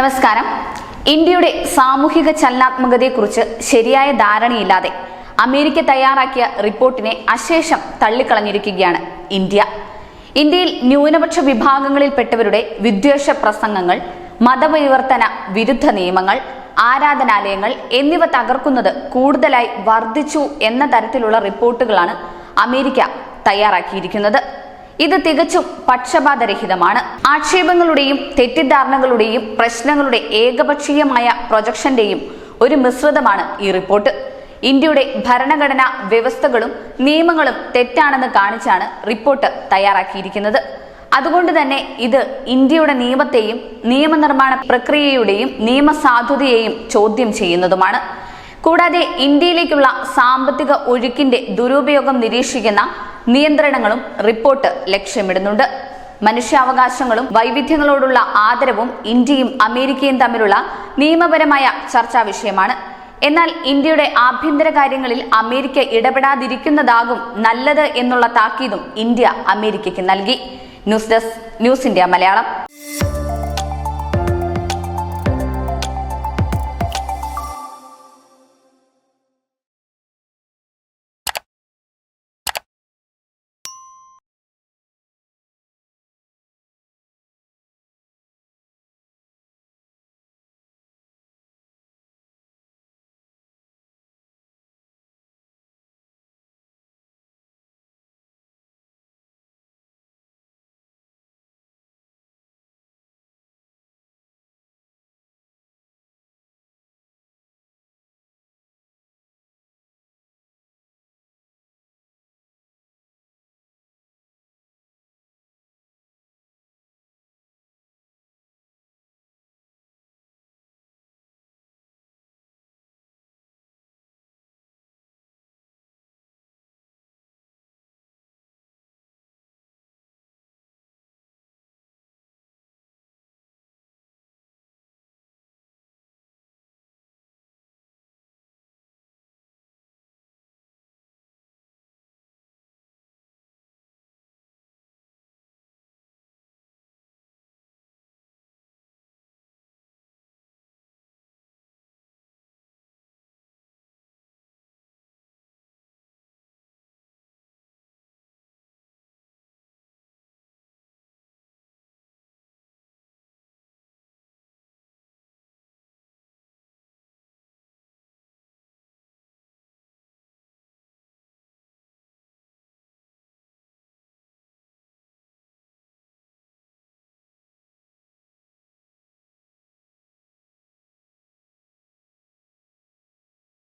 നമസ്കാരം. ഇന്ത്യയുടെ സാമൂഹിക ചലനാത്മകതയെക്കുറിച്ച് ശരിയായ ധാരണയില്ലാതെ അമേരിക്ക തയ്യാറാക്കിയ റിപ്പോർട്ടിനെ അശേഷം തള്ളിക്കളഞ്ഞിരിക്കുകയാണ് ഇന്ത്യ. ഇന്ത്യയിൽ ന്യൂനപക്ഷ വിഭാഗങ്ങളിൽപ്പെട്ടവരുടെ വിദ്വേഷ പ്രസംഗങ്ങൾ മതപരിവർത്തന വിരുദ്ധ നിയമങ്ങൾ ആരാധനാലയങ്ങൾ എന്നിവ തകർക്കുന്നത് കൂടുതലായി വർദ്ധിച്ചു എന്ന തരത്തിലുള്ള റിപ്പോർട്ടുകളാണ് അമേരിക്ക തയ്യാറാക്കിയിരിക്കുന്നത്. ഇത് തികച്ചും പക്ഷപാതരഹിതമാണ്. ആക്ഷേപങ്ങളുടെയും തെറ്റിദ്ധാരണകളുടെയും പ്രശ്നങ്ങളുടെ ഏകപക്ഷീയമായ പ്രൊജക്ഷന്റെയും ഒരു മിശ്രിതമാണ് ഈ റിപ്പോർട്ട്. ഇന്ത്യയുടെ ഭരണഘടനാ വ്യവസ്ഥകളും നിയമങ്ങളും തെറ്റാണെന്ന് കാണിച്ചാണ് റിപ്പോർട്ട് തയ്യാറാക്കിയിരിക്കുന്നത്. അതുകൊണ്ട് തന്നെ ഇത് ഇന്ത്യയുടെ നിയമത്തെയും നിയമനിർമ്മാണ പ്രക്രിയയുടെയും നിയമസാധുതയെയും ചോദ്യം ചെയ്യുന്നതുമാണ്. കൂടാതെ ഇന്ത്യയിലേക്കുള്ള സാമ്പത്തിക ഒഴുക്കിന്റെ ദുരുപയോഗം നിരീക്ഷിക്കുന്ന നിയന്ത്രണങ്ങളും റിപ്പോർട്ട് ലക്ഷ്യമിടുന്നുണ്ട്. മനുഷ്യാവകാശങ്ങളും വൈവിധ്യങ്ങളോടുള്ള ആദരവും ഇന്ത്യയും അമേരിക്കയും തമ്മിലുള്ള നിയമപരമായ ചർച്ചാ വിഷയമാണ്. എന്നാൽ ഇന്ത്യയുടെ ആഭ്യന്തര കാര്യങ്ങളിൽ അമേരിക്ക ഇടപെടാതിരിക്കുന്നതാകും നല്ലത് എന്നുള്ള താക്കീതും ഇന്ത്യ അമേരിക്കയ്ക്ക് നൽകി. News desk news India Malayalam.